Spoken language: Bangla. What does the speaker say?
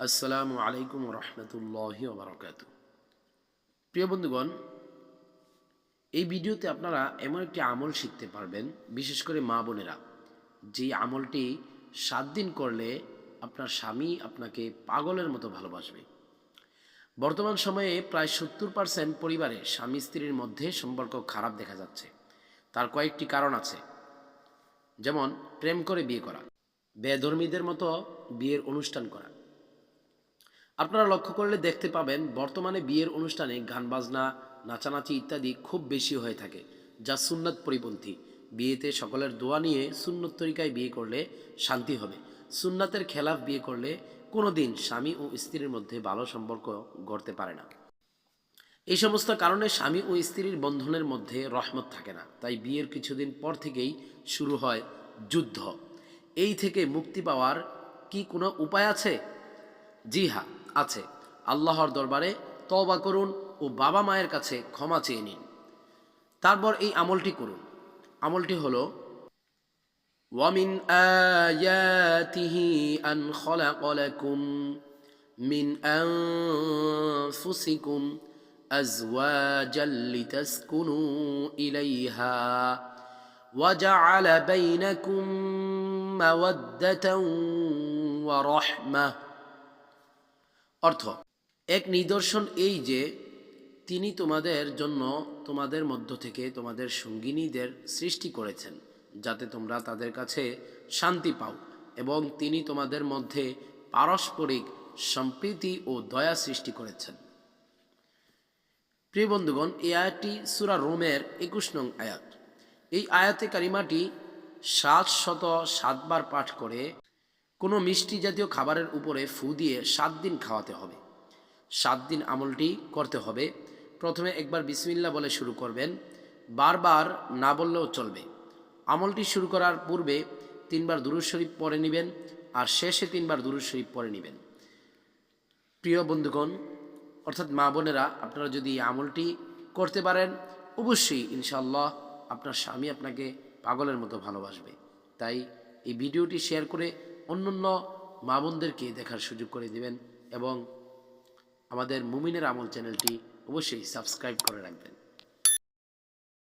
আসসালামু আলাইকুম রহমতুল্লাহ বারকাত প্রিয় বন্ধুগণ, এই ভিডিওতে আপনারা এমন একটি আমল শিখতে পারবেন, বিশেষ করে মা বোনেরা। যেই আমলটি সাত দিন করলে আপনার স্বামী আপনাকে পাগলের মতো ভালোবাসবে। বর্তমান সময়ে প্রায় সত্তর পার্সেন্ট পরিবারে স্বামী স্ত্রীর মধ্যে সম্পর্ক খারাপ দেখা যাচ্ছে। তার কয়েকটি কারণ আছে। যেমন, প্রেম করে বিয়ে করা, বেধর্মীদের মতো বিয়ের অনুষ্ঠান করা আপনারা লক্ষ্য করলে দেখতে পাবেন বর্তমানে বিয়ের অনুষ্ঠানে গান বাজনা নাচানাচি ইত্যাদি খুব বেশি হয়ে থাকে, যা সুন্নত পরিপন্থী। বিয়েতে সকলের দোয়া নিয়ে সুন্নত তরিকায় বিয়ে করলে শান্তি হবে। সুন্নাতের খেলাফ বিয়ে করলে কোনো দিন স্বামী ও স্ত্রীর মধ্যে ভালো সম্পর্ক গড়তে পারে না। এই সমস্ত কারণে স্বামী ও স্ত্রীর বন্ধনের মধ্যে রহমত থাকে না। তাই বিয়ের কিছুদিন পর থেকেই শুরু হয় যুদ্ধ। এই থেকে মুক্তি পাওয়ার কি কোনো উপায় আছে? জি হ্যাঁ আছে আল্লাহর দরবারে তওবা করুন ও বাবা মায়ের কাছে ক্ষমা চেয়ে নিন তারপর এই আমলটি করুন আমলটি হলো ومن آياته أن خلق لكم من أنفسكم أزواجا لتسكنوا إليها وجعل بينكم مودة ورحمة অর্থ। এক নিদর্শন এই যে, তিনি তোমাদের জন্য তোমাদের মধ্য থেকে তোমাদের সঙ্গিনীদের সৃষ্টি করেছেন, যাতে তোমরা তাদের কাছে শান্তি পাও এবং তিনি তোমাদের মধ্যে পারস্পরিক সম্প্রীতি ও দয়া সৃষ্টি করেছেন। প্রিয় বন্ধুগণ, এই আয়াতটি সুরা রোমের একুশ নং আয়াত। এই আয়াতে কারিমাটি সাত শত সাতবার পাঠ করে কোনো মিষ্টি জাতীয় খাবারের উপরে ফু দিয়ে সাত দিন খাওয়াতে হবে। সাত দিন আমলটি করতে হবে। প্রথমে একবার বিসমিল্লা বলে শুরু করবেন। বারবার না বললেও চলবে। আমলটি শুরু করার পূর্বে তিনবার দুরুদ শরীফ পরে নেবেন আর শেষে তিনবার দুরুদ শরীফ পরে নেবেন। প্রিয় বন্ধুগণ, অর্থাৎ মা বোনেরা, আপনারা যদি আমলটি করতে পারেন, অবশ্যই ইনশাল্লাহ আপনার স্বামী আপনাকে পাগলের মতো ভালোবাসবে। তাই এই ভিডিওটি শেয়ার করে অন্যান্য মা বোনদেরকে দেখার সুযোগ করে দিবেন এবং আমাদের মুমিনের আমল চ্যানেলটি অবশ্যই সাবস্ক্রাইব করে রাখবেন।